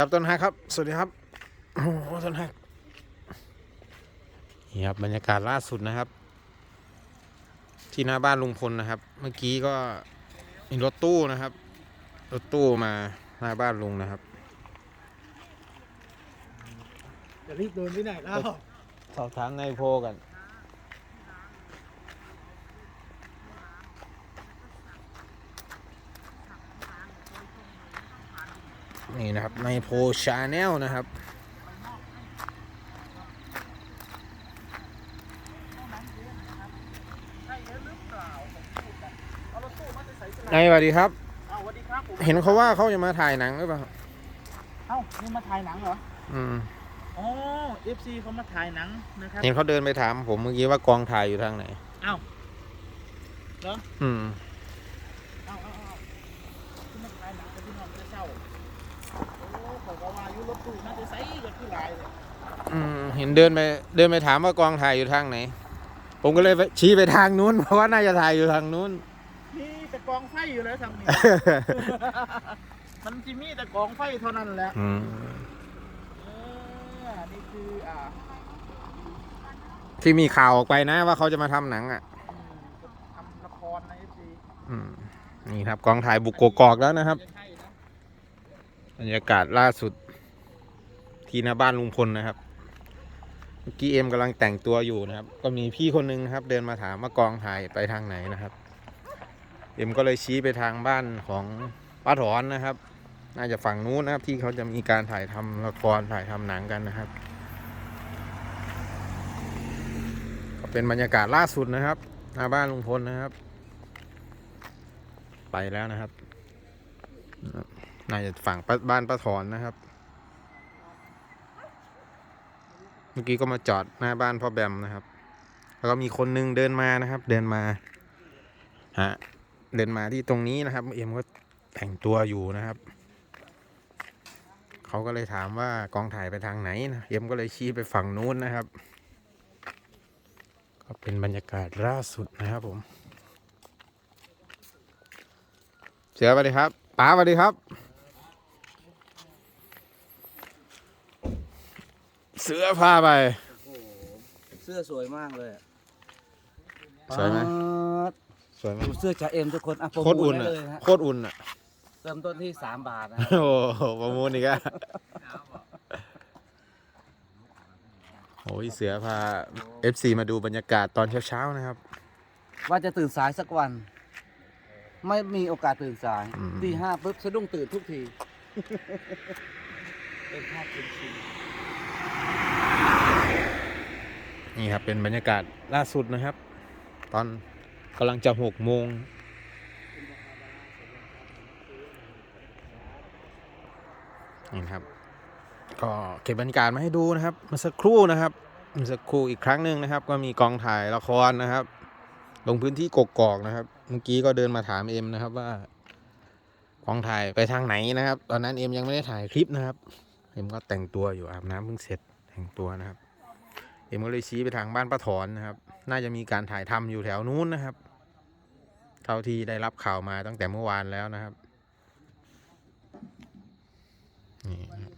ครับต้นฮักครับ สวัสดีครับ โอ้โหต้นฮักนี่ครับบรรยากาศล่าสุดนะครับ ที่หน้าบ้านลุงพลนะครับ เมื่อกี้ก็มีรถตู้นะครับ รถตู้มาหน้าบ้านลุงนะครับ จะรีบเดินไปไหนแล้วสอบถามนายโพกัน นี่นะครับ ในโพชาแนลนะครับนายสวัสดีครับ เอาสวัสดีครับผมเห็นเขาว่าเขาจะมาถ่ายหนังหรือเปล่าเอ้านี่มาถ่ายหนังเหรออืม อ๋อ FC เขามาถ่ายหนังนะครับ เห็นเขาเดินไปถามผมเมื่อกี้ว่ากองถ่ายอยู่ทางไหน เอ้าเหรออืม เอ้าเอ้าเอ้าที่มาถ่ายหนังกับพี่น้องจะเช่าโอ้บ อกว่าอายุรถตู้น่าจะใส่กับที่ลายเลยอืมเห็นเดินไปเดินไปถามว่ากองถ่ายอยู่ทางไหน ผมก็เลยไปชี้ไปทางนู้นเพราะว่าน่าจะถ่ายอยู่ทางนู้นนี่แต่กองไฟอยู่แล้วทางนี้มันจะมีแต่กองไฟเท่านั้นแหละอืมเออนี่คืออ่าที่มีข่าวออกไปนะว่าเขาจะมาทำหนังอะ อืมทำละครใน FC อืมนี่ครับกองถ่ายบุกกกอกแล้วนะครับจะใช่นะบรรยากาศล่าสุด ที่หน้าบ้านลุงพลนะครับ เมื่อกี้เอ็มกำลังแต่งตัวอยู่นะครับ ก็มีพี่คนนึงนะครับ เดินมาถามว่ากองถ่ายไปทางไหนนะครับ เอ็มก็เลยชี้ไปทางบ้านของป้าถอนนะครับ น่าจะฝั่งนู้นนะครับ ที่เขาจะมีการถ่ายทำละครถ่ายทำหนังกันนะครับ ก็เป็นบรรยากาศล่าสุดนะครับหน้าบ้านลุงพลนะครับ ไปแล้วนะครับ น่าจะฝั่งบ้านป้าถอนนะครับ เมื่อกี้ก็มาจอดหน้าบ้านพ่อแบมนะครับ แล้วก็มีคนนึงเดินมานะครับ เดินมาฮะเดินมาที่ตรงนี้นะครับเอ็มก็แต่งตัวอยู่นะครับเขาก็เลยถามว่ากองถ่ายไปทางไหนนะเอ็มก็เลยชี้ไปฝั่งนู้นนะครับ ก็เป็นบรรยากาศล่าสุดนะครับผม เสือสวัสดีครับป๋าสวัสดีครับ เสือพาไป โอ้โหเสื้อสวยมากเลยอะสวยไหมป๊าดสวยไหมดูเสื้อจ่าเอ็มทุกคนอะโปรโคตรโมอุ่ทนได้อะเลยฮะโคตรอุ่นอะ เริ่มต้นที่ 3 บาทนะ โอ้โหประมูลอีกอะโอ้ยเสือพา FC มาดูบรรยากาศตอนเช้าๆนะครับ ว่าจะตื่นสายสักวัน ไม่มีโอกาสตื่นสายอืม ตีห้าปุ๊บสะดุ้งตื่นทุกที เป็นภาพเป็นชีวิต นี่ครับเป็นบรรยากาศล่าสุดนะครับ ตอนกำลังจะหกโมงนี่ครับ ก็เก็บบรรยากาศมาให้ดูนะครับมื่อสักครู่นะครับมื่อสักครู่อีกครั้งหนึ่งนะครับ ก็มีกองถ่ายละครนะครับ ลงพื้นที่กกอกนะครับ เมื่อกี้ก็เดินมาถามเอ็มนะครับว่ากองถ่ายไปทางไหนนะครับ ตอนนั้นเอ็มยังไม่ได้ถ่ายคลิปนะครับ เอ็มก็แต่งตัวอยู่อาบน้ำเพิ่งเสร็จแต่งตัวนะครับ เอ็มก็เลยชี้ไปทางบ้านป้าถอนนะครับ น่าจะมีการถ่ายทำอยู่แถวนู้นนะครับ เท่าที่ได้รับข่าวมาตั้งแต่เมื่อวานแล้วนะครับนี่นะครับ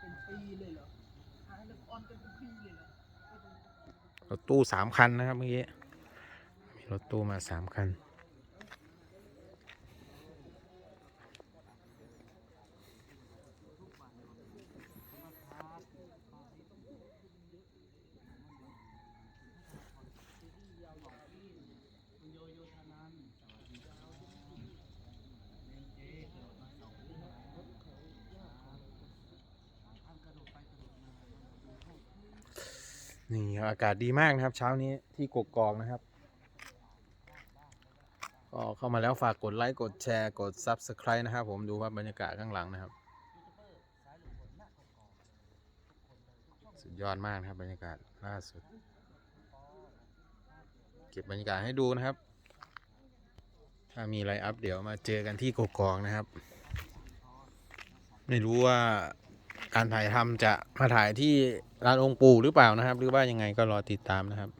เป็นปีเลยเหรอถ่ายละครกันเป็นปีเลยเหรอรถตู้สามคันนะครับเมื่อกี้มีรถตู้มาสามคัน นี่อากาศดีมากนะครับ เช้านี้ที่กกกอกนะครับ ก็เข้ามาแล้วฝากกดไลค์กดแชร์กด Subscribe นะครับ ผมดูว่าบรรยากาศข้างหลังนะครับ สุดยอดมากนะครับบรรยากาศล่าสุด เก็บบรรยากาศให้ดูนะครับ ถ้ามีอะไรอัปเดี๋ยวมาเจอกันที่กกกอกนะครับ ไม่รู้ว่า การถ่ายทำจะมาถ่ายที่ร้านองค์ปู่หรือเปล่านะครับ หรือว่ายังไงก็รอติดตามนะครับ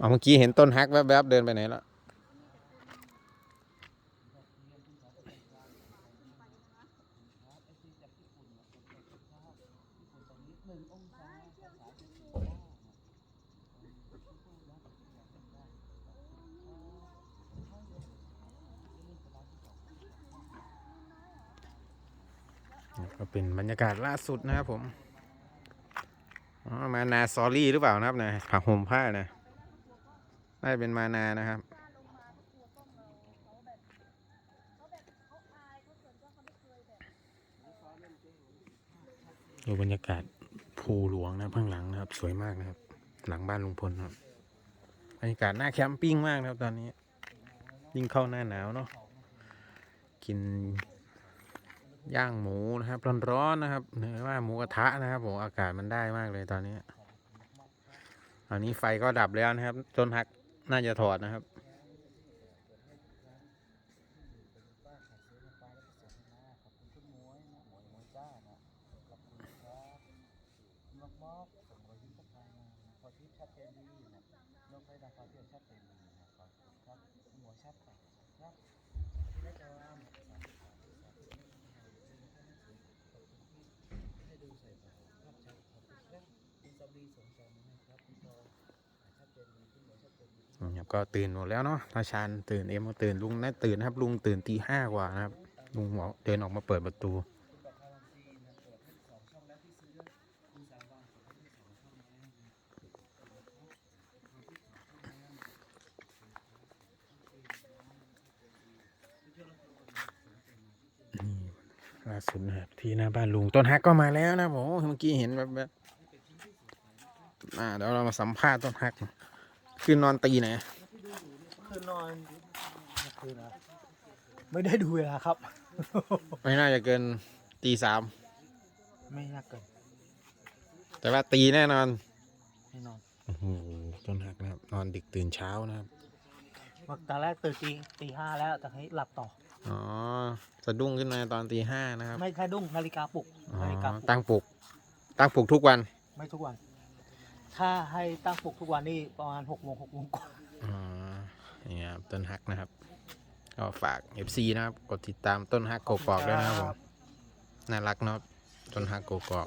อ๋อเมื่อกี้เห็นต้นฮักแวบๆเดินไปไหนแล้ว ก็เป็นบรรยากาศล่าสุดนะครับผมมานาซอรี่หรือเปล่านะครับนะผักห่มผ้านะน่าจะเป็นมานานะครับดูบรรยากาศภูหลวงนะข้างหลังนะครับ สวยมากนะครับ หลังบ้านลุงพลครับบรรยากาศหน้าแคมปิ้งมากนะครับตอนนี้ ยิ่งเข้าหน้าหนาวเนาะกิน ย่างหมูนะครับร้อนๆนะครับเนื้อว่าหมูกระทะนะครับผมอากาศมันได้มากเลยตอนนี้ตอนนี้ไฟก็ดับแล้วนะครับ จนหักน่าจะถอดนะครับนะ ครับก็ตื่นหมดแล้วเนาะตาชานตื่นเอ็มก็ตื่นลุงน่าตื่นนะครับ ลุงตื่นตีห้ากว่านะครับ ลุงหัวเดินออกมาเปิดประตูนี่ล่าสุดนะครับที่หน้าบ้านลุงต้นฮักก็มาแล้วนะผมเมื่อกี้เห็นแบบแบบอ่าเดี๋ยวเรามาสัมภาษณ์ต้นฮัก คืนนอนตีไหนคืนนอนคืนนะไม่ได้ดูเวลาครับ ไม่น่าจะเกินตีสามไม่น่าเกิน แต่ว่าตีแน่นอนแน่นอนโอ้โหต้นฮักนะครับ นอนดึกตื่นเช้านะครับว่าตอนแรกตื่นตีตีห้าแล้วแต่ให้หลับต่อ อ๋อสะดุ้งขึ้นมาตอนตีห้านะครับ ไม่ใช่ดุ้งนาฬิกาปลุกอ๋อนาฬิกาปลุกตั้งปลุกตั้งปลุกทุกวัน ไม่ทุกวัน ถ้าให้ตั้งปลุกทุกวันนี่ประมาณหกโมงหกโมงกว่าอ๋อนี่ครับต้นฮักนะครับ ก็ฝาก FC นะครับ กดติดตามต้นฮักโกกอกด้วยนะครับผมน่ารักเนาะต้นฮักโกกอก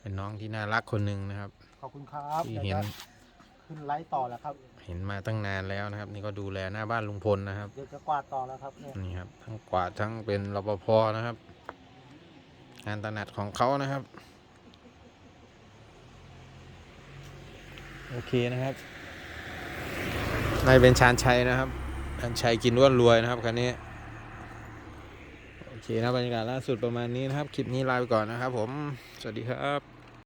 เป็นน้องที่น่ารักคนหนึ่งนะครับ ขอบคุณครับที่เดี๋ยวเห็นจะขึ้นไลฟ์ต่อแล้วครับ เห็นมาตั้งนานแล้วนะครับ นี่ก็ดูแลหน้าบ้านลุงพลนะครับเดี๋ยวจะกวาดต่อแล้วครับเนี่ยนี่ครับทั้งกวาดทั้งเป็นรปภนะครับ งานถนัดของเขานะครับ โอเคนะครับนายเป็นชานชัยนะครับชานชัยกินร่วนรวยนะครับคันนี้โอเคนะบรรยากาศล่าสุดประมาณนี้นะครับ คลิปนี้ลาไปก่อนนะครับผม สวัสดีครับ